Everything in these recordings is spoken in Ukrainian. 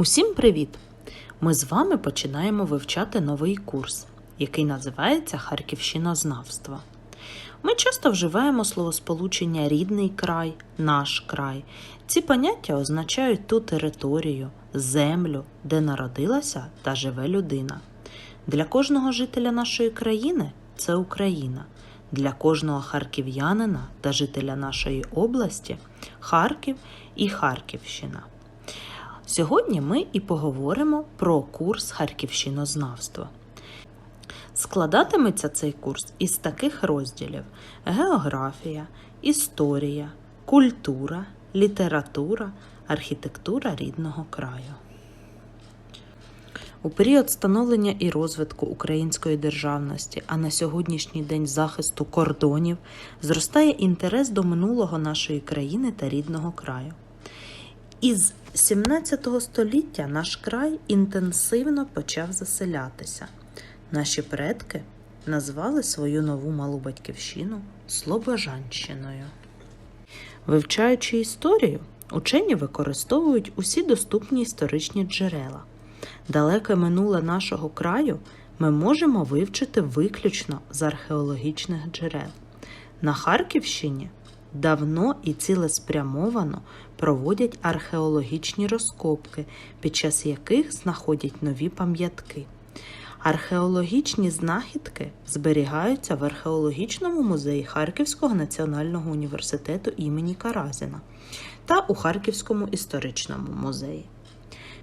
Усім привіт! Ми з вами починаємо вивчати новий курс, який називається Харківщинознавство. Ми часто вживаємо словосполучення рідний край, наш край. Ці поняття означають ту територію, землю, де народилася та живе людина. Для кожного жителя нашої країни це Україна. Для кожного харків'янина та жителя нашої області Харків і Харківщина. Сьогодні ми і поговоримо про курс Харківщинознавства. Складатиметься цей курс із таких розділів: географія, історія, культура, література, архітектура рідного краю. У період становлення і розвитку української державності, а на сьогоднішній день захисту кордонів, зростає інтерес до минулого нашої країни та рідного краю. Із 17 століття наш край інтенсивно почав заселятися. Наші предки назвали свою нову малу батьківщину Слобожанщиною. Вивчаючи історію, учені використовують усі доступні історичні джерела. Далеке минуле нашого краю ми можемо вивчити виключно з археологічних джерел. На Харківщині давно і цілеспрямовано проводять археологічні розкопки, під час яких знаходять нові пам'ятки. Археологічні знахідки зберігаються в археологічному музеї Харківського національного університету імені Каразіна та у Харківському історичному музеї.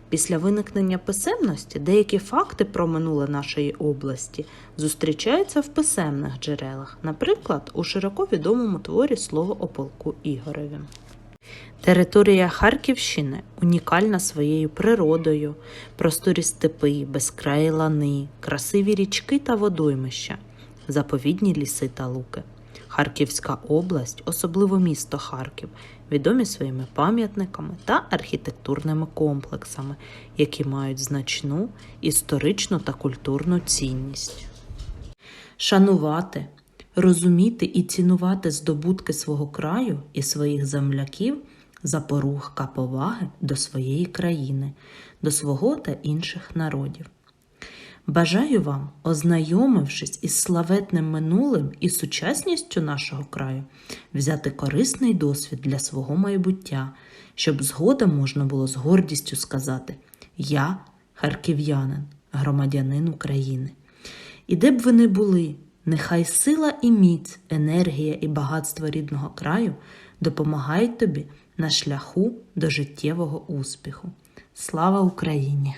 Після виникнення писемності деякі факти про минуле нашої області зустрічаються в писемних джерелах, наприклад, у широко відомому творі слово о полку Ігореві. Територія Харківщини унікальна своєю природою, просторі степи, безкраї лани, красиві річки та водоймища, заповідні ліси та луки. Харківська область, особливо місто Харків, відомі своїми пам'ятниками та архітектурними комплексами, які мають значну історичну та культурну цінність. Шанувати, розуміти і цінувати здобутки свого краю і своїх земляків запорухка поваги до своєї країни, до свого та інших народів. Бажаю вам, ознайомившись із славетним минулим і сучасністю нашого краю, взяти корисний досвід для свого майбуття, щоб згодом можна було з гордістю сказати: Я харків'янин, громадянин України. І де б ви не були, нехай сила і міць, енергія і багатство рідного краю допомагають тобі на шляху до життєвого успіху. Слава Україні!